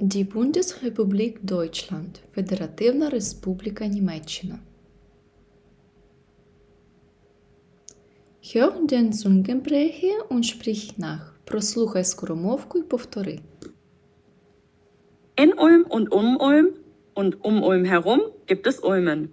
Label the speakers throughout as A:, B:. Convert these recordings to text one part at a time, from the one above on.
A: Die Bundesrepublik Deutschland. Федеративна Республіка Німеччина. Hör den Zungenbrecher und sprich nach. Прослухай скоромовку і повтори.
B: In Ulm und um Ulm und um Ulm herum gibt es Ulmen.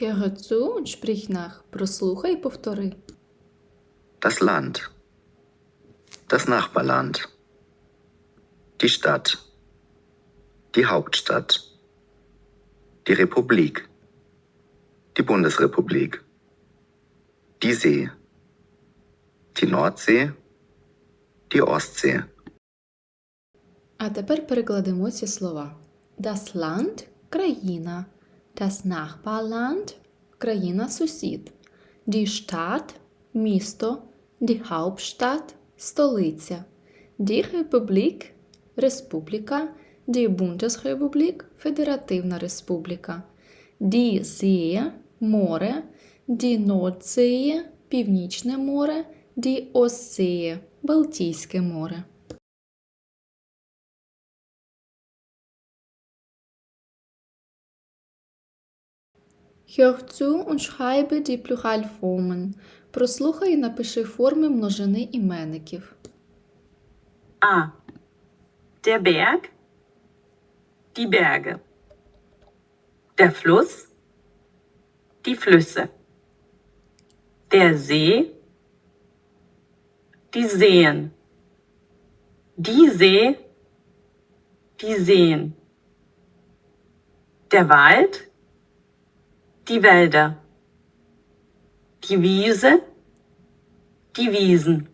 A: Höre zu und sprich nach. Прослухай і повтори.
C: Das Land. Das Nachbarland. Die Stadt. Die Hauptstadt. Die Republik. Die Bundesrepublik. Die See. Die Nordsee. Die Ostsee.
A: А тепер перекладемо ці слова. Das Land – країна. Das Nachbarland – країна-сусід. Die Stadt – місто. Die Hauptstadt – столиця. Die Republik – республіка. Die Bundesrepublik – федеративна республіка. Die See – море. Die Nordsee – північне море. Die Ostsee – Балтійське море. Hör zu und schreibe die Pluralformen. Прослухай і напиши форми множини іменників.
B: A. Der Berg. Die Berge. Der Fluss. Die Flüsse. Der See. Die Seen. Die See. Die Seen. Der Wald. die Wälder. Die Wiese. Die Wiesen.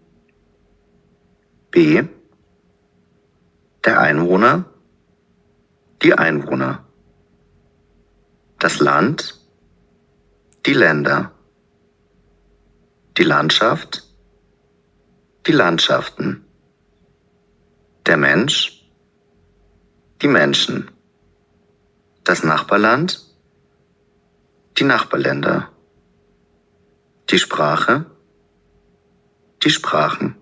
C: B. Der Einwohner. Die Einwohner. Das Land. Die Länder. Die Landschaft. Die Landschaften. Der Mensch. Die Menschen. Das Nachbarland. Die Nachbarländer. Die Sprache. Die Sprachen.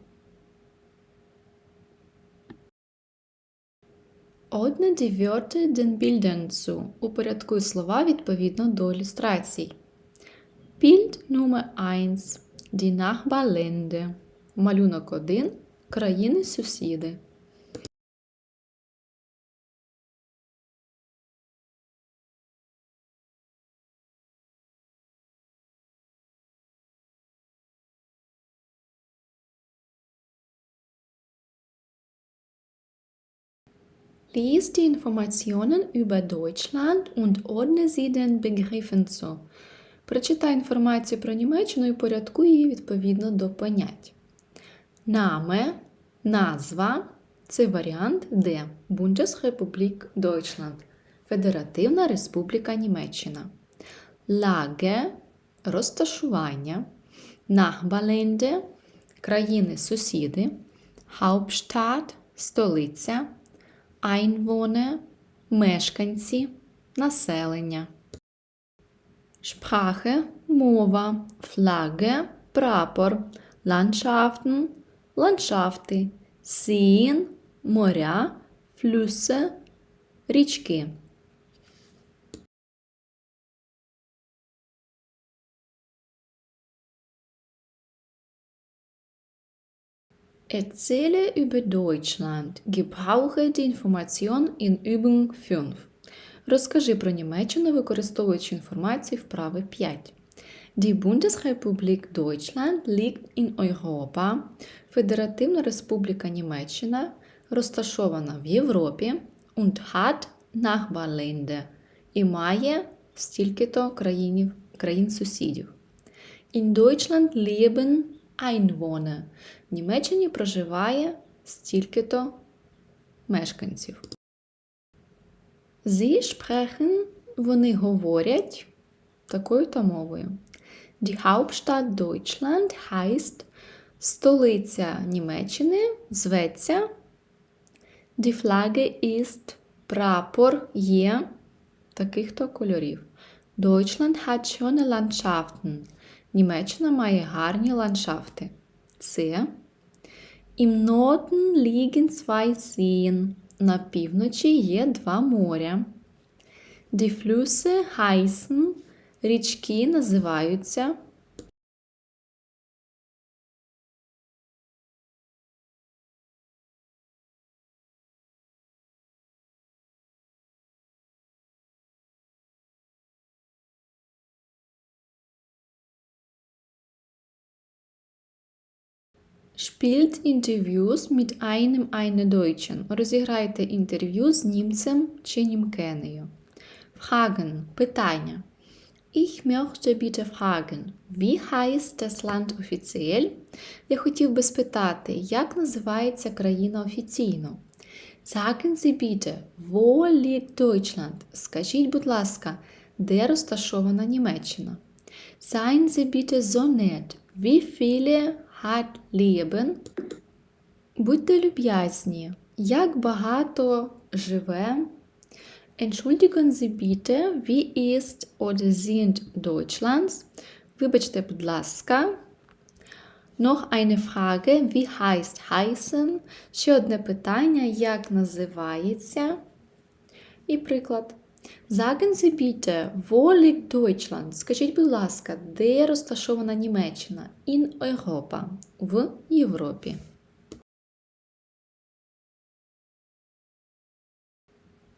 A: Одне die Wörter den Bildern zu. Упорядкуй слова відповідно до ілюстрацій. 1. Die Nachbarländer. Малюнок 1. Країни-сусіди. Lies die Informationen über Deutschland und ordne sie den Begriffen zu. Прочитай інформацію про Німеччину і порядкуй її відповідно до понять. Name – назва – це варіант Д. Bundesrepublik Deutschland – Федеративна Республіка Німеччина. Lage – розташування. Nachbarlande – країни-сусіди. Hauptstadt – столиця. Einwohner – мешканці, населення. Sprache – мова, Flagge – прапор, Landschaften – ландшафти, Seen – моря, Flüsse – річки. Erzähle über Deutschland. Gebrauche die Information in Übung 5. Розкажи про Німеччину, використовуючи інформацію вправи 5. Die Bundesrepublik Deutschland liegt in Europa. Федеративна Республіка Німеччина розташована в Європі und hat Nachbarländer і має стільки-то країн-сусідів. In Deutschland leben Einwohner. В Німеччині проживає стільки-то мешканців. Sie sprechen, вони говорять такою-то мовою. Die Hauptstadt Deutschland heißt Столиця Німеччини зветься Die Flagge ist прапор є таких-то кольорів. Deutschland hat schöne Landschaften. Німеччина має гарні ландшафти. Це Im Norden liegen zwei Seen. На півночі є два моря. Die Flüsse heißen. Річки називаються Spielt Interviews mit einem eine Deutschen. Розіграйте інтерв'ю з німцем чи німкенею. Fragen. Питання. Ich möchte bitte fragen, wie heißt das Land offiziell? Я хотів би спитати, як називається країна офіційно? Sagen Sie bitte, wo liegt Deutschland? Скажіть, будь ласка, де розташована Німеччина? Seien Sie bitte so nett, wie viele hat Leben? Будьте люб'язні, як багато живе Entschuldigen Sie bitte, wie ist oder sind Deutschlands? Вибачте, будь ласка. Noch eine Frage, wie heißt heißen? Ще одне питання, як називається? І приклад. Sagen Sie bitte, wo liegt Deutschland? Скажіть, будь ласка, де розташована Німеччина? In Europa. В Європі.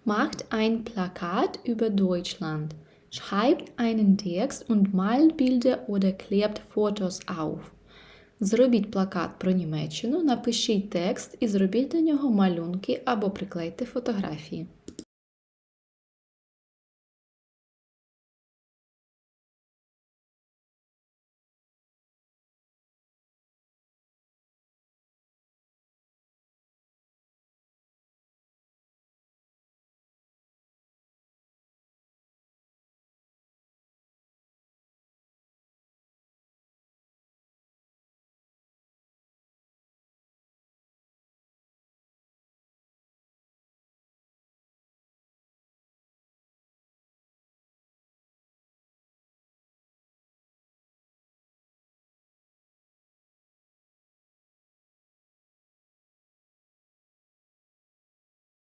A: Macht ein Plakat über Deutschland. Schreibt einen Text und malt Bilder oder klebt Fotos auf. Зробіть плакат про Німеччину, напишіть текст і зробіть до нього малюнки або приклейте фотографії.